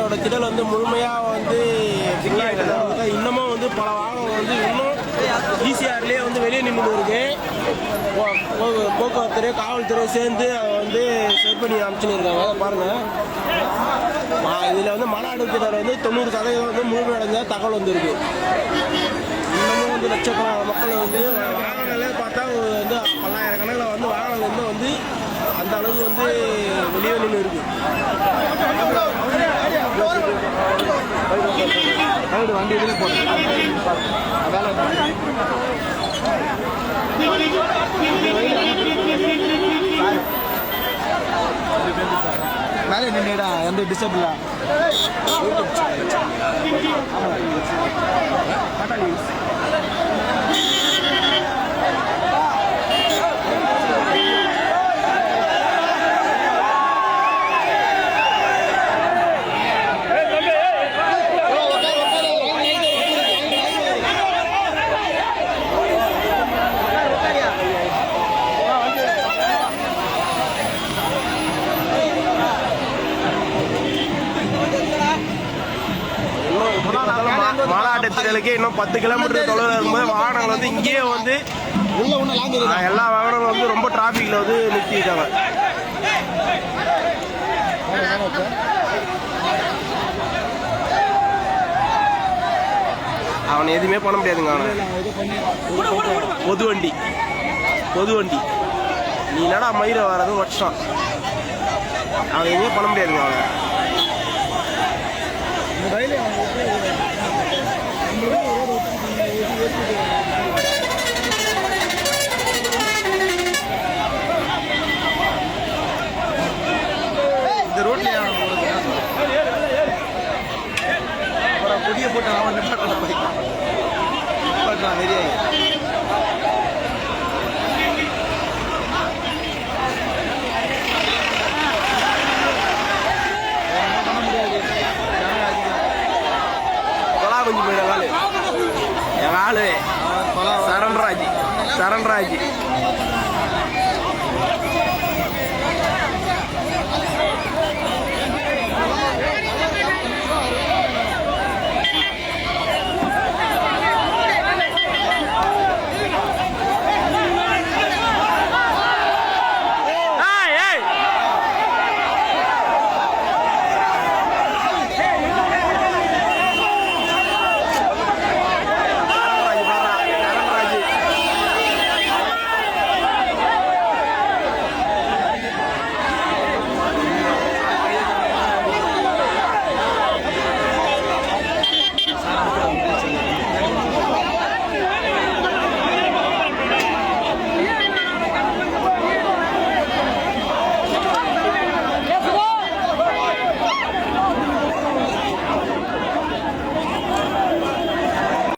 மாவட்டத்தோட திடல் வந்து முழுமையாக வந்து இன்னமும் வந்து பல வாகனம் வந்து இன்னும் ஈசிஆர்லேயே வந்து வெளியே நின்று இருக்கு. போ- போ- போக்குவரத்துறை காவல்துறை சேர்ந்து அதை வந்து செட் பண்ணி அனுப்பிச்சுன்னு இருக்காங்க. பாருங்க. இதில் வந்து மன திடல் வந்து தொண்ணூறு சதவீதம் வந்து முழுமையடைஞ்ச தகவல் வந்திருக்கு. இன்னமும் வந்து லட்சக்கணக்கான மக்கள் வந்து வாகனங்களே பார்த்தா வந்து பல்லாயிரக்கணக்கில் வந்து வாகனங்கள் வந்து வந்து அந்த அளவுக்கு வந்து வெளியே நின்று இருக்குது இருக்கு வண்டி இதுல போட்டு மேலே நின்றுடா எந்த டிஸ்டர்பிளா மாநாட்டு திடலுக்கு இன்னும் பத்து கிலோமீட்டர் தொலைவில் இருக்கும்போது வாகனங்கள் வந்து இங்கேயே வந்து எல்லா வாகனங்களும் வந்து ரொம்ப டிராஃபிக்கில் வந்து நிறுத்திட்டாங்க. அவனை எதுவுமே பண்ண முடியாதுங்க அவனை. பொது வண்டி. பொது வண்டி. நீ என்னடா மயிரை வர்றது வருஷம் அவன் எதுவுமே பண்ண முடியாதுங்க அவனை. அப்புறம் புதிய போட்டு அவன் நிப்பாட்டின போய்க்கலாம் நிப்பாட்டலாம் வெளியே கொலா கொஞ்சம் போயிட என் ஆளு சரண்ராஜ். சரண்ராஜ்.